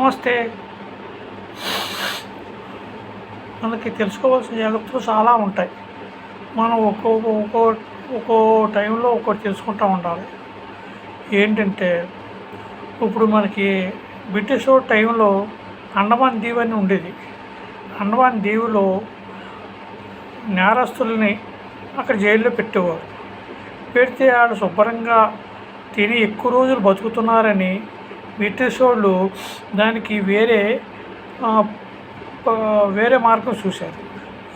నమస్తే. మనకి తెలుసుకోవాల్సిన జాగ్రత్తలు చాలా ఉంటాయి. మనం ఒక్కో ఒక్కో ఒక్కో టైంలో ఒక్కోటి తెలుసుకుంటూ ఉండాలి. ఏంటంటే ఇప్పుడు మనకి బ్రిటిష్ టైంలో అండమాన్ దీవి అని ఉండేది. అండమాన్ దీవిలో నేరస్తుల్ని అక్కడ జైల్లో పెట్టేవారు. పెడితే వాళ్ళు శుభ్రంగా తిని ఎక్కువ రోజులు బతుకుతున్నారని బ్రిటిష్ వాళ్ళు దానికి వేరే వేరే మార్గం చూశారు.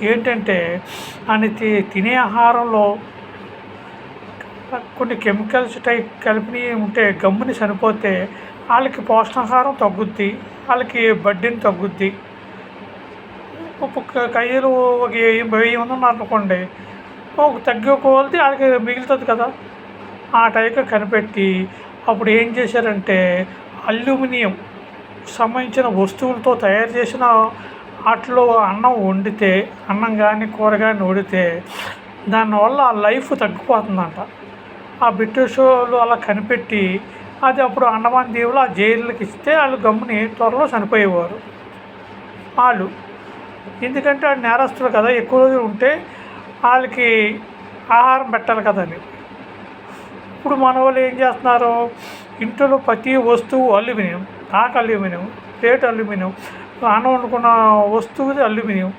ఏంటంటే ఆయన తి- తినే ఆహారంలో కొన్ని కెమికల్స్ టైప్ కలిపి ఉంటే గమ్ముని చనిపోతే వాళ్ళకి పోషణాహారం తగ్గుద్ది వాళ్ళకి బడ్డీని తగ్గుద్ది. ఒక కయ్యలు ఒక వెయ్యి వెయ్యి మంది అనుకోండి ఒక తగ్గే వాళ్ళకి మిగులుతుంది కదా. ఆ టైప్గా కనిపెట్టి అప్పుడు ఏం చేశారంటే అల్యూమినియం సంబంధించిన వస్తువులతో తయారు చేసిన వాటిలో అన్నం వండితే అన్నం కానీ కూర కానీ వండితే దానివల్ల ఆ లైఫ్ తగ్గిపోతుందంట. ఆ బ్రిటిష్ వాళ్ళు అలా కనిపెట్టి అది అప్పుడు అండమాన్ దీవులు ఆ జైళ్ళకి ఇస్తే వాళ్ళు గమ్ముని త్వరలో చనిపోయేవారు. వాళ్ళు. ఎందుకంటే వాళ్ళు నేరస్తులు కదా ఎక్కువ రోజులు ఉంటే వాళ్ళకి ఆహారం పెట్టాలి కదని ఇప్పుడు మన వాళ్ళు ఏం చేస్తున్నారు? ఇంట్లో ప్రతి వస్తువు అల్యూమినియం తాక అల్యూమినియం ప్లేట్ అల్యూమినియం అన్నం వండుకున్న వస్తువుది అల్యూమినియం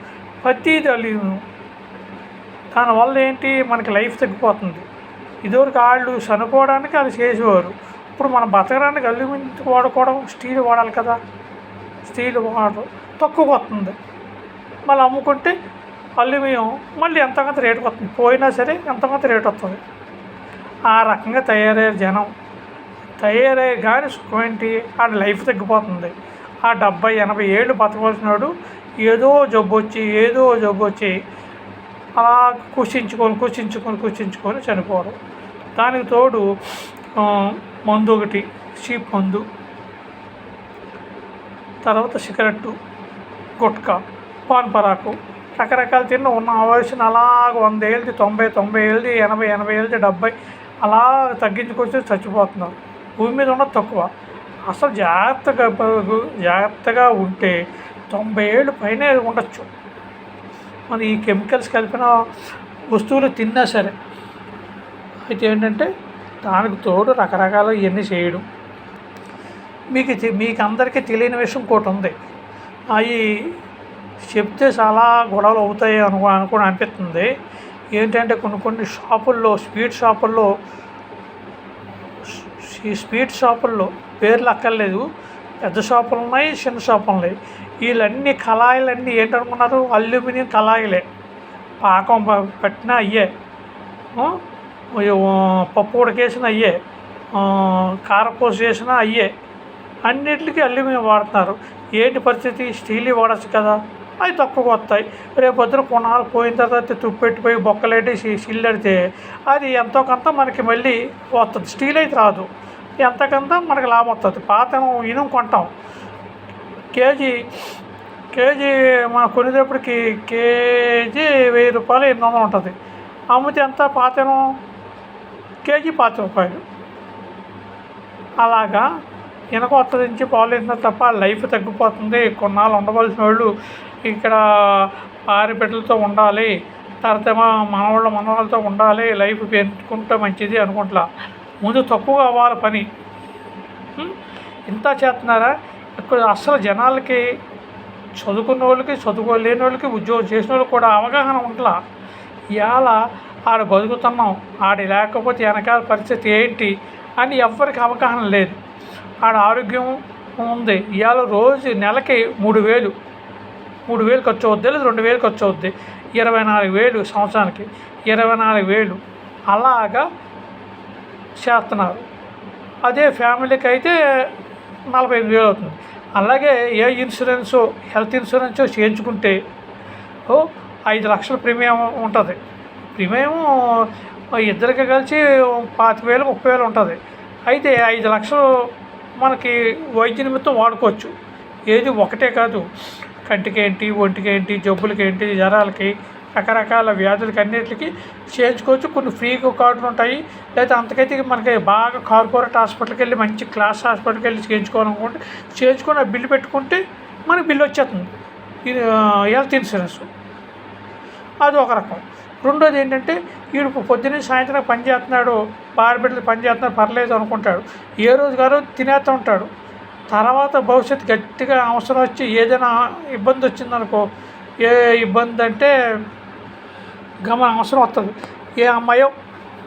ప్రతిది అల్యూమినియం. దానివల్ల ఏంటి? మనకి లైఫ్ తగ్గిపోతుంది. ఇదివరకు వాళ్ళు చనిపోవడానికి వాళ్ళు చేసేవారు. ఇప్పుడు మనం బతకడానికి అల్యూమినియం వాడుకోవడం స్టీల్ వాడాలి కదా. స్టీల్ వాడడం తక్కువ వస్తుంది మళ్ళీ అమ్ముకుంటే అల్యూమినియం మళ్ళీ ఎంతకంత రేటుకి వస్తుంది పోయినా సరే ఎంతకంత రేటు వస్తుంది ఆ రకంగా తయారయ్యారు జనం. తయారయ్యే కానీ సుఖం ఏంటి? ఆ లైఫ్ తగ్గిపోతుంది. ఆ డెబ్బై ఎనభై ఏళ్ళు బతకవలసినాడు ఏదో జబ్బు వచ్చి ఏదో జబ్బు వచ్చి అలా కుషించుకొని కుషించుకొని కుషించుకొని చనిపోవడం దానికి తోడు మందు ఒకటి చీప్ మందు. తర్వాత సిగరెట్టు గుట్కా పాన్ పరాకు రకరకాల తిన్న ఉన్న వయసుని అలాగ వంద ఏళ్ళది తొంభై తొంభై ఏళ్ళది ఎనభై ఎనభై ఏళ్ళది డెబ్బై అలా తగ్గించుకొచ్చి చచ్చిపోతున్నారు. భూమి మీద ఉన్నది తక్కువ. అసలు జాగ్రత్తగా జాగ్రత్తగా ఉంటే తొంభై ఏళ్ళు పైనే ఉండొచ్చు. మన ఈ కెమికల్స్ కలిపిన వస్తువులు తిన్నా సరే అయితే ఏంటంటే దానికి తోడు రకరకాల ఇవన్నీ చేయడం. మీకు మీకు అందరికీ తెలియని విషయం ఒకటి ఉంది. అవి చెప్తే చాలా గొడవలు అవుతాయి అనుకో అనుకుని అనిపిస్తుంది. ఏంటంటే కొన్ని కొన్ని షాపుల్లో స్వీట్ షాపుల్లో ఈ స్వీట్ షాపుల్లో పేర్లు అక్కర్లేదు. పెద్ద షాపులు ఉన్నాయి చిన్న షాపులు ఉన్నాయి. వీళ్ళన్నీ కళాయిలన్నీ ఏంటనుకున్నారు? అల్యూమినియం కళాయిలే. పాకం పెట్టిన అయ్యే. పప్పు ఉడకేసిన అయ్యే. కారపూస చేసిన అయ్యే. అన్నిటికీ అల్యూమినియం వాడుతున్నారు. ఏంటి పరిస్థితి? స్టీల్ వాడచ్చు కదా. అవి తక్కువ వస్తాయి. రేపు పొద్దున కొన్నాళ్ళు పోయిన తర్వాత తుప్పెట్టిపోయి బొక్కలేటి సిల్లెడితే అది ఎంతో కొంత మనకి మళ్ళీ వస్తుంది స్టీల్ అయితే రాదు. ఎంతకంత మనకి లాభం వస్తుంది పాత ఇనుము కొంటాం. కేజీ కేజీ మనం కొనేటప్పటికి కేజీ వెయ్యి రూపాయలు ఎనిమిది వందలు ఉంటుంది. అమ్మితే ఎంత పాతను? కేజీ పాత రూపాయలు. అలాగా వెనక నుంచి పాలు వేసిన తప్ప లైఫ్ తగ్గిపోతుంది. కొన్నాళ్ళు ఉండవలసిన వాళ్ళు ఇక్కడ ఆరి బిడ్డలతో ఉండాలి. తర్వాత ఏమో మనవాళ్ళ మనవాళ్ళతో ఉండాలి. లైఫ్ పెంచుకుంటే మంచిది అనుకుంటా. ముందు తక్కువ అవ్వాలి పని. ఇంత చేస్తున్నారా? ఇక్కడ అసలు జనాలకి చదువుకున్న వాళ్ళకి చదువుకోలేని వాళ్ళకి ఉద్యోగం చేసిన వాళ్ళకి కూడా అవగాహన ఉండలా. ఇవాళ ఆడ బతుకుతున్నాం. ఆడి లేకపోతే వెనకాల పరిస్థితి ఏంటి అని ఎవ్వరికి అవగాహన లేదు. ఆడ ఆరోగ్యం ఉంది. ఇవాళ రోజు నెలకి మూడు వేలు. మూడు వేలు ఖర్చు అవుద్ది లేదా రెండు వేలు ఖర్చు అవుద్ది? ఇరవై నాలుగు వేలు సంవత్సరానికి. ఇరవై నాలుగు వేలు. అలాగా చేస్తున్నారు. అదే ఫ్యామిలీకి అయితే నలభై ఎనిమిది వేలు అవుతుంది. అలాగే ఏ ఇన్సూరెన్స్ హెల్త్ ఇన్సూరెన్స్ చేయించుకుంటే ఓ ఐదు లక్షల ప్రీమియం ఉంటుంది. ప్రీమియం ఇద్దరికి కలిసి పాతిక వేలు ముప్పై వేలు ఉంటుంది. అయితే ఐదు లక్షలు మనకి వైద్య నిమిత్తం వాడుకోవచ్చు. ఏది ఒకటే కాదు. కంటికేంటి ఒంటికేంటి జబ్బులకేంటి జ్వరాలకి రకరకాల వ్యాధులకి అన్నిటికి చేయించుకోవచ్చు కొన్ని ఫ్రీగా కార్డులు ఉంటాయి. లేదా అంతకైతే మనకి బాగా కార్పొరేట్ హాస్పిటల్కి వెళ్ళి మంచి క్లాస్ హాస్పిటల్కి వెళ్ళి చేయించుకోవాలనుకుంటే చేయించుకొని ఆ బిల్లు పెట్టుకుంటే మనకి బిల్లు వచ్చేస్తుంది. Health insurance. అది ఒక రకం. రెండోది ఏంటంటే వీడు పొద్దున్నే సాయంత్రం పని చేస్తున్నాడు పనిచేస్తున్నాడు పని చేస్తున్నాడు పర్లేదు అనుకుంటాడు. ఏ రోజు గారు తినేస్తూ ఉంటాడు. తర్వాత భవిష్యత్తు గట్టిగా అవసరం వచ్చి ఏదైనా ఇబ్బంది వచ్చిందనుకో ఏ ఇబ్బంది అంటే గమన అవసరం వస్తుంది. ఏ అమ్మాయో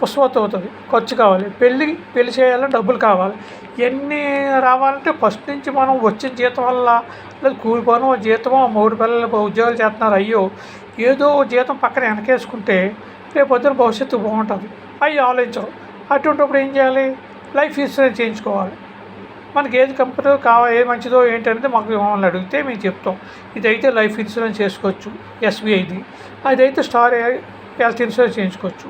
పుష్పవతి అవుతుంది. ఖర్చు కావాలి. పెళ్ళి పెళ్ళి చేయాలంటే డబ్బులు కావాలి. ఎన్ని రావాలంటే ఫస్ట్ నుంచి మనం వచ్చిన జీతం వల్ల లేదా కూలి జీతమో మూడు పిల్లలు ఉద్యోగాలు చేస్తున్నారు అయ్యో ఏదో జీతం పక్కన వెనకేసుకుంటే రేపు పొద్దున భవిష్యత్తు బాగుంటుంది. అవి ఆలోచించరు. అటువంటిప్పుడు ఏం చేయాలి? లైఫ్ ఇన్సూరెన్స్ చేయించుకోవాలి. మనకి ఏది కంపెనీ కావాలి ఏది మంచిదో ఏంటనేది మాకు మమ్మల్ని అడిగితే మేము చెప్తాం. ఇదైతే లైఫ్ ఇన్సూరెన్స్ చేసుకోవచ్చు ఎస్బీఐది అదైతే స్టార్ హెల్త్ ఇన్సూరెన్స్ చేయించుకోవచ్చు.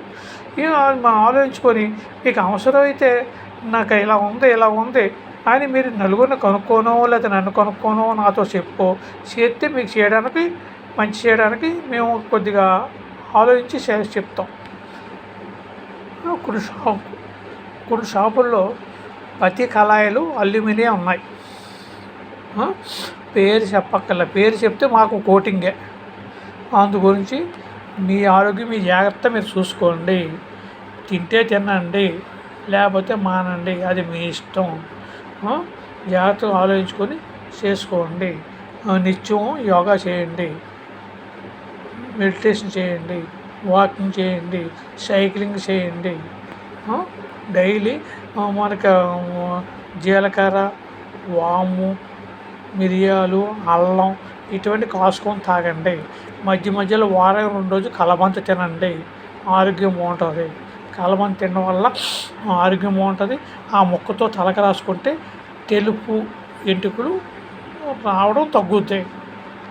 ఇక మనం ఆలోచించుకొని మీకు అవసరమైతే నాకు ఇలా ఉంది ఇలా ఉంది అని మీరు నలుగురిని కనుక్కోనో లేదా నన్ను కనుక్కోనో నాతో చెప్పుకో చేస్తే మీకు చేయడానికి మంచి చేయడానికి మేము కొద్దిగా ఆలోచించి చెప్తాం. కొన్ని షాప్ కొన్ని షాపుల్లో ప్రతి కళాయిలు అల్యూమినియం ఉన్నాయి. పేరు చెప్పక్కర్లే. పేరు చెప్తే మాకు కోటింగే. అందు గురించి మీ ఆరోగ్యం మీ జాగ్రత్త మీరు చూసుకోండి. తింటే తినండి లేకపోతే మానండి. అది మీ ఇష్టం. జాగ్రత్తగా ఆలోచించుకొని చేసుకోండి. నిత్యం యోగా చేయండి. మెడిటేషన్ చేయండి. వాకింగ్ చేయండి. సైక్లింగ్ చేయండి. డైలీ మనకు జీలకర్ర వాము మిరియాలు అల్లం ఇటువంటి కాసుకొని తాగండి. మధ్య మధ్యలో వారం రెండు రోజులు కలబంత తినండి. ఆరోగ్యం బాగుంటుంది. కలబంత తినడం వల్ల ఆరోగ్యం బాగుంటుంది. ఆ ముక్కతో తలక రాసుకుంటే తెలుపు ఎంటుకలు రావడం తగ్గుతాయి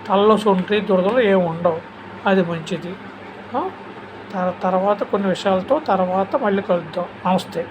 తలలో సొంటి దురదలు ఏమి ఉండవు. అది మంచిది. తర్వాత కొన్ని విషయాలతో తర్వాత మళ్ళీ కలుద్దాం. నమస్తే.